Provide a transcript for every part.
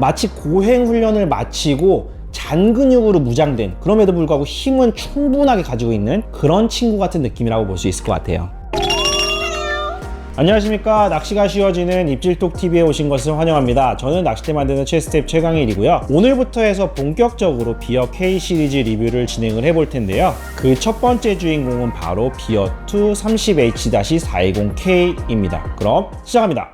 마치 고행 훈련을 마치고 잔근육으로 무장된 그럼에도 불구하고 힘은 충분하게 가지고 있는 그런 친구 같은 느낌이라고 볼 수 있을 것 같아요. 안녕하십니까 낚시가 쉬워지는 입질톡 TV에 오신 것을 환영합니다. 저는 낚싯대 만드는 최스텝 최강일이고요. 오늘부터 해서 본격적으로 비어 K 시리즈 리뷰를 진행을 해볼 텐데요. 그 첫 번째 주인공은 바로 비어 2 30H-420K입니다. 그럼 시작합니다.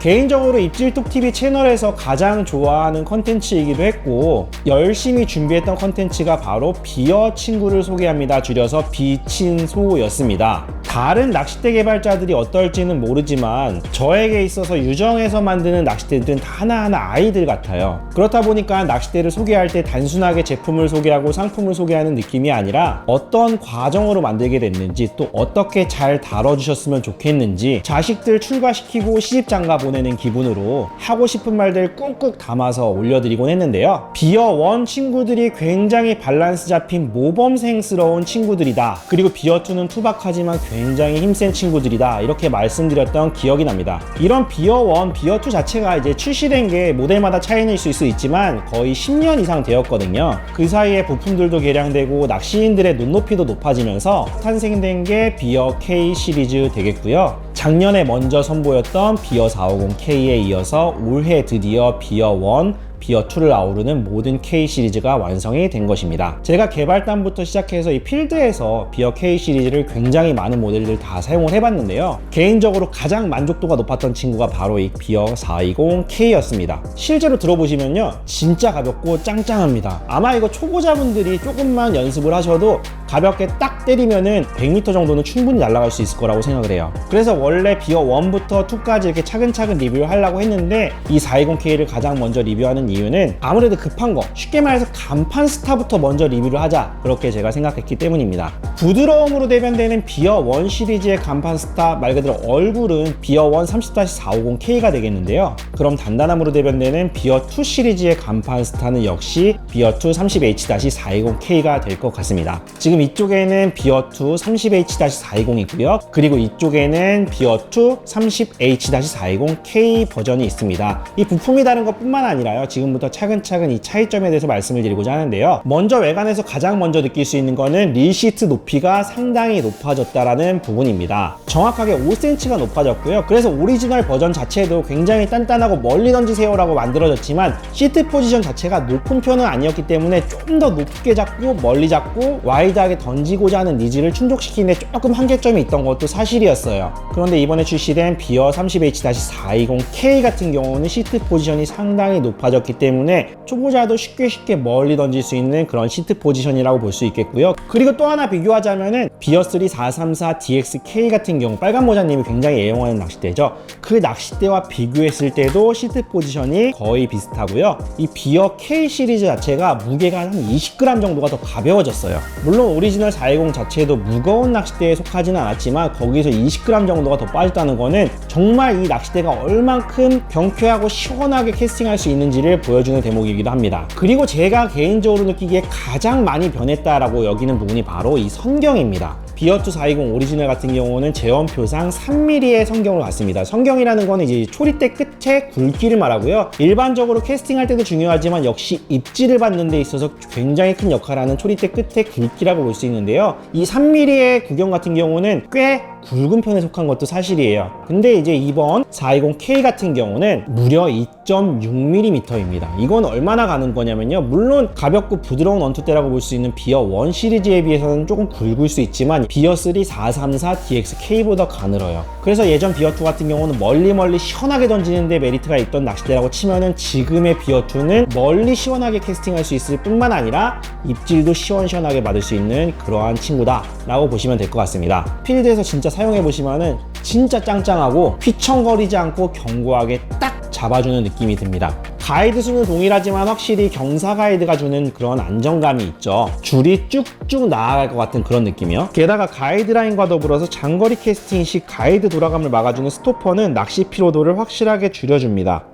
개인적으로 입질톡TV 채널에서 가장 좋아하는 컨텐츠이기도 했고 열심히 준비했던 컨텐츠가 바로 비어 친구를 소개합니다. 줄여서 비친소였습니다. 다른 낚싯대 개발자들이 어떨지는 모르지만 저에게 있어서 유정에서 만드는 낚싯대들은 다 하나하나 아이들 같아요. 그렇다 보니까 낚싯대를 소개할 때 단순하게 제품을 소개하고 상품을 소개하는 느낌이 아니라 어떤 과정으로 만들게 됐는지 또 어떻게 잘 다뤄주셨으면 좋겠는지 자식들 출가시키고 시집장가 보내는 기분으로 하고 싶은 말들 꾹꾹 담아서 올려드리곤 했는데요. 비어 원 친구들이 굉장히 밸런스 잡힌 모범생스러운 친구들이다. 그리고 비어 2는 투박하지만 굉장히 힘센 친구들이다. 이렇게 말씀드렸던 기억이 납니다. 이런 비어 원, 비어 2 자체가 이제 출시된 게 모델마다 차이는 수 있지만 거의 10년 이상 되었거든요. 그 사이에 부품들도 개량되고 낚시인들의 눈높이도 높아지면서 탄생된 게 비어 K 시리즈 되겠고요. 작년에 먼저 선보였던 비어 450K에 이어서 올해 드디어 비어 1, 비어 2를 아우르는 모든 K 시리즈가 완성이 된 것입니다. 제가 개발단부터 시작해서 이 필드에서 비어 K 시리즈를 굉장히 많은 모델들 다 사용을 해봤는데요. 개인적으로 가장 만족도가 높았던 친구가 바로 이 비어 420K였습니다. 실제로 들어보시면요. 진짜 가볍고 짱짱합니다. 아마 이거 초보자분들이 조금만 연습을 하셔도 가볍게 딱 때리면은 100m 정도는 충분히 날아갈 수 있을 거라고 생각을 해요. 그래서 원래 비어 1부터 2까지 이렇게 차근차근 리뷰를 하려고 했는데 이 420K를 가장 먼저 리뷰하는 이유는 아무래도 급한 거 쉽게 말해서 간판 스타부터 먼저 리뷰를 하자 그렇게 제가 생각했기 때문입니다. 부드러움으로 대변되는 비어 1 시리즈의 간판 스타 말 그대로 얼굴은 비어 1 30-450K가 되겠는데요. 그럼 단단함으로 대변되는 비어 2 시리즈의 간판 스타는 역시 비어 2 30H-420K가 될 것 같습니다. 지금 이쪽에는 비어 2 30H-420이고요. 그리고 이쪽에는 비어 2 30H-420K 버전이 있습니다. 이 부품이 다른 것 뿐만 아니라요. 지금부터 차근차근 이 차이점에 대해서 말씀을 드리고자 하는데요. 먼저 외관에서 가장 먼저 느낄 수 있는 거는 리시트 높이가 상당히 높아졌다라는 부분입니다. 정확하게 5cm가 높아졌고요. 그래서 오리지널 버전 자체도 굉장히 단단하고 멀리 던지세요라고 만들어졌지만 시트 포지션 자체가 높은 편은 아니었기 때문에 좀 더 높게 잡고 멀리 잡고 와이드 하게 던지고자 하는 니즈를 충족시키는데 조금 한계점이 있던 것도 사실이었어요. 그런데 이번에 출시된 비어 30H-420K 같은 경우는 시트 포지션이 상당히 높아졌기 때문에 초보자도 쉽게 쉽게 멀리 던질 수 있는 그런 시트 포지션이라고 볼 수 있겠고요. 그리고 또 하나 비교하자면은 비어 3 434 DXK 같은 경우 빨간 모자님이 굉장히 애용하는 낚싯대죠. 그 낚싯대와 비교했을 때도 시트 포지션이 거의 비슷하고요. 이 비어 K 시리즈 자체가 무게가 한 20g 정도가 더 가벼워졌어요. 물론 오리지널 420 자체도 무거운 낚싯대에 속하지는 않았지만 거기서 20g 정도가 더 빠졌다는 거는 정말 이 낚싯대가 얼만큼 경쾌하고 시원하게 캐스팅할 수 있는지를 보여주는 대목이기도 합니다. 그리고 제가 개인적으로 느끼기에 가장 많이 변했다라고 여기는 부분이 바로 이 성경입니다. 비어투 420 오리지널 같은 경우는 제원표상 3mm의 성경을 갖습니다. 성경이라는 거는 이제 초리대 끝에 굵기를 말하고요. 일반적으로 캐스팅할 때도 중요하지만 역시 입질을 받는 데 있어서 굉장히 큰 역할을 하는 초리대 끝의 굵기라고 볼 수 있는데요. 이 3mm의 구경 같은 경우는 꽤 굵은 편에 속한 것도 사실이에요. 근데 이제 이번 420K 같은 경우는 무려 2.6mm입니다. 이건 얼마나 가는 거냐면요. 물론 가볍고 부드러운 원투대라고 볼 수 있는 비어 1 시리즈에 비해서는 조금 굵을 수 있지만 비어 3 434 DXK보다 가늘어요. 그래서 예전 비어 2 같은 경우는 멀리 멀리 시원하게 던지는데 메리트가 있던 낚싯대라고 치면은 지금의 비어 2는 멀리 시원하게 캐스팅할 수 있을 뿐만 아니라 입질도 시원시원하게 받을 수 있는 그러한 친구다라고 보시면 될 것 같습니다. 필드에서 진짜 사용해 보시면은 진짜 짱짱하고 휘청거리지 않고 견고하게 딱 잡아주는 느낌이 듭니다. 가이드 수는 동일하지만 확실히 경사 가이드가 주는 그런 안정감이 있죠. 줄이 쭉쭉 나아갈 것 같은 그런 느낌이요. 게다가 가이드라인과 더불어서 장거리 캐스팅 시 가이드 돌아감을 막아주는 스토퍼는 낚시 피로도를 확실하게 줄여줍니다.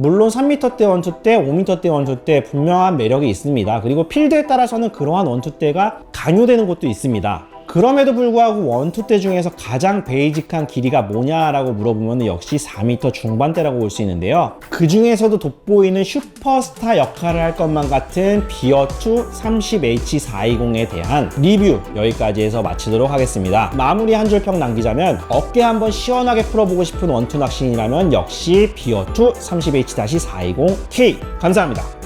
물론 3m대 원투대, 5m대 원투대 분명한 매력이 있습니다. 그리고 필드에 따라서는 그러한 원투대가 강요되는 곳도 있습니다. 그럼에도 불구하고 원투대 중에서 가장 베이직한 길이가 뭐냐라고 물어보면 역시 4m 중반대라고 볼 수 있는데요. 그 중에서도 돋보이는 슈퍼스타 역할을 할 것만 같은 비어2 30H420에 대한 리뷰 여기까지 해서 마치도록 하겠습니다. 마무리 한 줄평 남기자면 어깨 한번 시원하게 풀어보고 싶은 원투 낚시인이라면 역시 비어2 30H-420K 감사합니다.